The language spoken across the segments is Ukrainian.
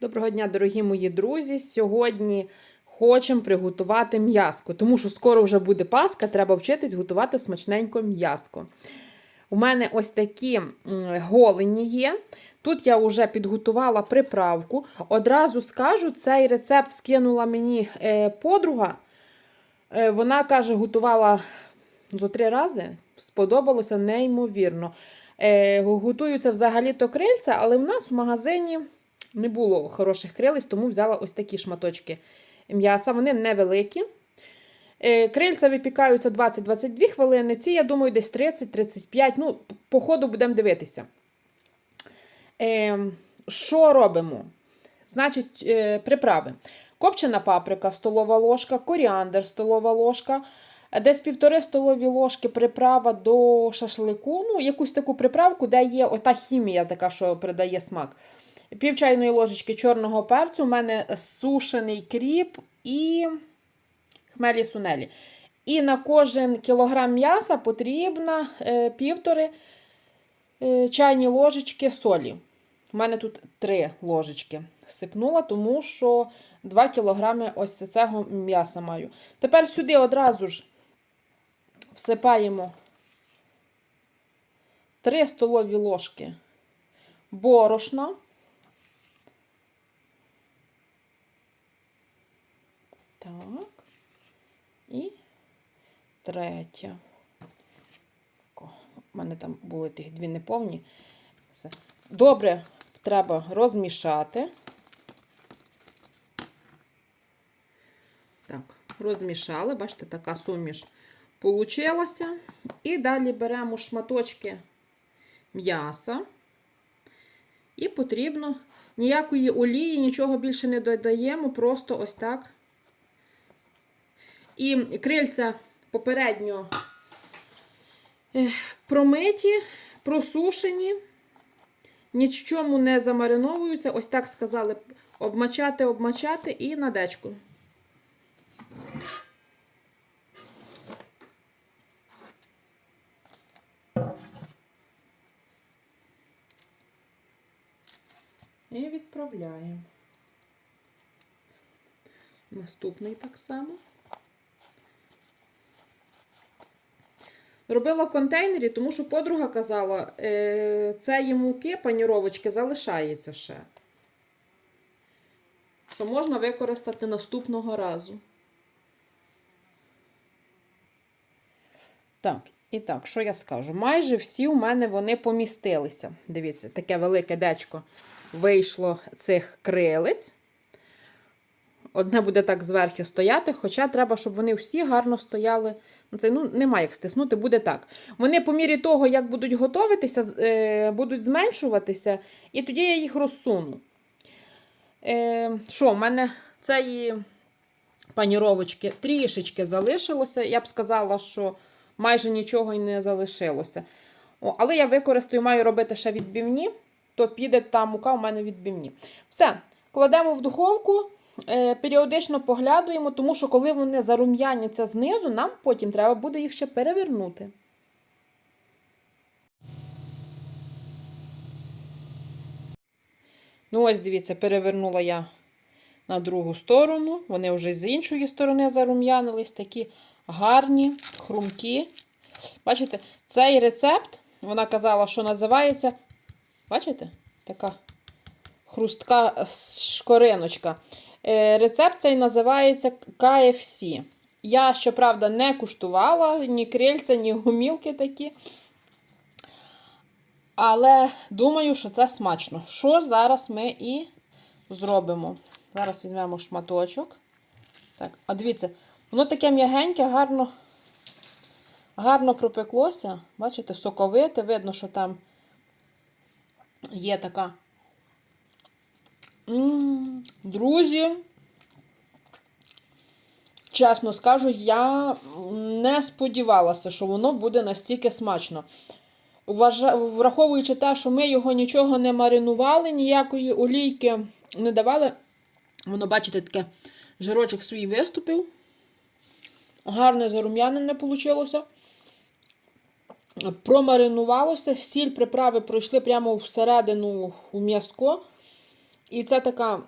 Доброго дня, дорогі мої друзі. Сьогодні хочемо приготувати м'яско, тому що скоро вже буде Пасха, треба вчитись готувати смачненько м'яско. У мене ось такі голені є. Тут я вже підготувала приправку. Одразу скажу, цей рецепт скинула мені е, подруга. Е, вона каже, готувала зо три рази. Сподобалося неймовірно. Е, готуються взагалі-то крильця, але в нас в магазині не було хороших крилиць, тому взяла ось такі шматочки м'яса. Вони невеликі. Е, Крильця випікаються 20-22 хвилини. Ці, я думаю, десь 30-35. Ну, по ходу будемо дивитися. Е, Що робимо? Значить, е, приправи. Копчена паприка, столова ложка, коріандр, столова ложка. Десь півтори столові ложки приправа до шашлику. Ну, якусь таку приправку, де є ота хімія, така, що придає смак. Пів чайної ложечки чорного перцю. У мене сушений кріп і хмелі сунелі. І на кожен кілограм м'яса потрібно е, півтори е, чайні ложечки солі. У мене тут три ложечки сипнула, тому що 2 кілограми ось цього м'яса маю. Тепер сюди одразу ж всипаємо 3 столові ложки борошна. Так. І третя. У мене там були тих дві неповні. Все. Добре, треба розмішати. Так, розмішали, бачите, така суміш получилася. І далі беремо шматочки м'яса. І потрібно ніякої олії, нічого більше не додаємо, просто ось так. І крильця попередньо е, промиті, просушені, нічому не замариновуються. Ось так сказали, обмачати, обмачати і на дечку. І відправляємо. Наступний так само. Робила в контейнері, тому що подруга казала, е, цієї муки паніровочки залишається ще. Що можна використати наступного разу. Так, і так, що я скажу? Майже всі у мене вони помістилися. Дивіться, таке велике дечко вийшло цих крилиць. Одне буде так зверху стояти, хоча треба, щоб вони всі гарно стояли. Ну, Це ну, немає як стиснути, буде так. Вони по мірі того, як будуть готуватися, е, будуть зменшуватися, і тоді я їх розсуну. Е, що, в мене цієї паніровочки трішечки залишилося. Я б сказала, що майже нічого і не залишилося. О, але я використаю, маю робити ще відбивні, то піде та мука у мене відбивні. Все, кладемо в духовку. Е, періодично поглядуємо, тому що коли вони зарум'яняться знизу, нам потім треба буде їх ще перевернути. Ну, ось дивіться, перевернула я на другу сторону. Вони вже з іншої сторони зарум'янились, такі гарні, хрумкі. Бачите, цей рецепт, вона казала, що називається, бачите, така хрустка шкориночка. Е, Рецепт цей називається KFC. Я, щоправда, не куштувала ні крильця, ні гумілки такі. Але думаю, що це смачно. Що зараз ми і зробимо? Зараз візьмемо шматочок. Так, а дивіться, воно таке м'ягеньке, гарно, гарно пропеклося. Бачите, соковите, видно, що там є така Друзі, чесно скажу, я не сподівалася, що воно буде настільки смачно. Враховуючи те, що ми його нічого не маринували, ніякої олійки не давали, воно, бачите, таке жирочок свій виступив. Гарне зарум'янене вийшло. Промаринувалося, сіль приправи пройшли прямо всередину у м'язко. І це така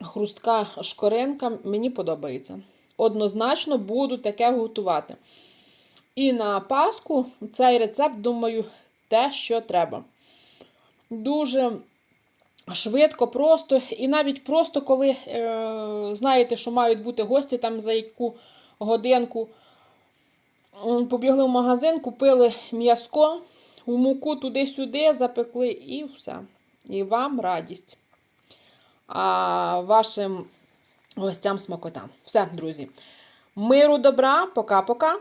хрустка шкоринка, мені подобається. Однозначно буду таке готувати. І на Пасху цей рецепт, думаю, те, що треба. Дуже швидко, просто. І навіть просто, коли е, знаєте, що мають бути гості там за яку годинку. Побігли в магазин, купили м'язко, у муку туди-сюди запекли і все. І вам радість. Вашим гостям смакота. Все, друзі. Миру, добра, пока-пока.